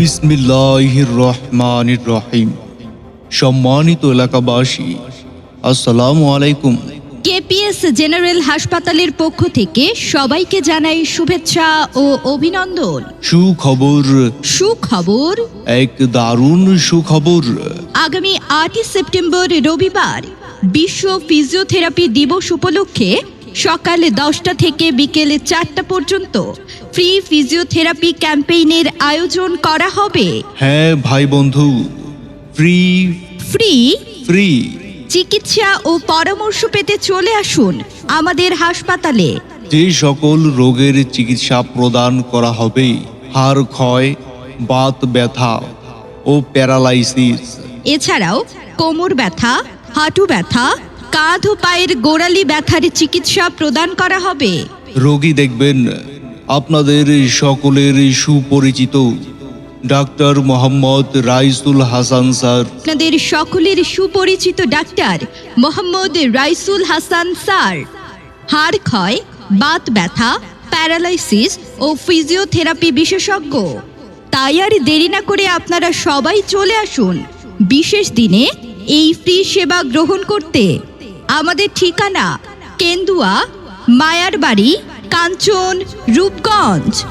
বিসমিল্লাহির রহমানির রহিম সম্মানিত এলাকাবাসী আসসালামু আলাইকুম। কেপিএস জেনারেল হাসপাতালের পক্ষ থেকে সবাইকে জানাই শুভেচ্ছা ও অভিনন্দন। সুখবর। সুখবর। এক দারুণ সুখবর। আগামী আটই সেপ্টেম্বর রবিবার বিশ্ব ফিজিওথেরাপি দিবস উপলক্ষে সকাল দশটা থেকে বিকেলে চারটা পর্যন্ত ফ্রি ফিজিওথেরাপি ক্যাম্পেইনের আয়োজন করা হবে। হ্যাঁ ভাই বন্ধু ফ্রি। ফ্রি? ফ্রি। চিকিৎসা ও পরামর্শ পেতে চলে আসুন আমাদের হাসপাতালে। যে সকল রোগের চিকিৎসা প্রদান করা হবে হাড় ক্ষয় বাত ব্যথা ও প্যারালাইসিস। এছাড়াও কোমর ব্যথা হাঁটু ব্যথা কাঁধ ও পায়ের গোড়ালি ব্যথার চিকিৎসা প্রদান করা হবে। রোগী দেখবেন আপনাদের সকলের সুপরিচিত ডাক্তার মোহাম্মদ রাইসুল হাসান স্যার। আপনাদের সকলের সুপরিচিত ডাক্তার মোহাম্মদ রাইসুল হাসান স্যার। হাড় ক্ষয় বাত ব্যথা প্যারালাইসিস ও ফিজিওথেরাপি বিশেষজ্ঞ। তাই আর দেরি না করে আপনারা সবাই চলে আসুন। বিশেষ দিনে এই ফ্রি সেবা গ্রহণ করতে। আমাদের ঠিকানা কেন্দুয়া মায়ার বাড়ি কাঞ্চন রূপগঞ্জ।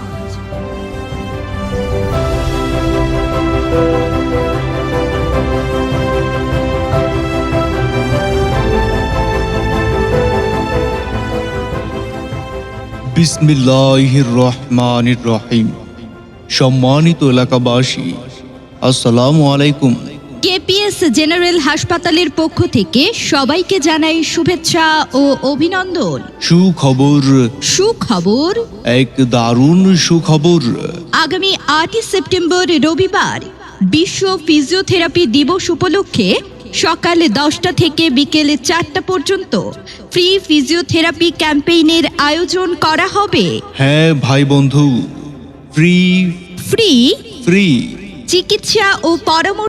রহিম। সম্মানিত এলাকাবাসী আসসালামু আলাইকুম। কেপিএস জেনারেল হাসপাতালের পক্ষ থেকে সবাইকে জানাই শুভেচ্ছা ও অভিনন্দন। সুখবর। সুখবর। এক দারুণ সুখবর। আগামী আটই সেপ্টেম্বর রবিবার বিশ্ব ফিজিওথেরাপি দিবস উপলক্ষে সকালে দশটা থেকে বিকেলে চারটা পর্যন্ত ফ্রি ফিজিওথেরাপি ক্যাম্পেইনের আয়োজন করা হবে। হ্যাঁ ভাই বন্ধু ফ্রি। ফ্রি। ফ্রি। চিকিৎসা ও পরামর্শ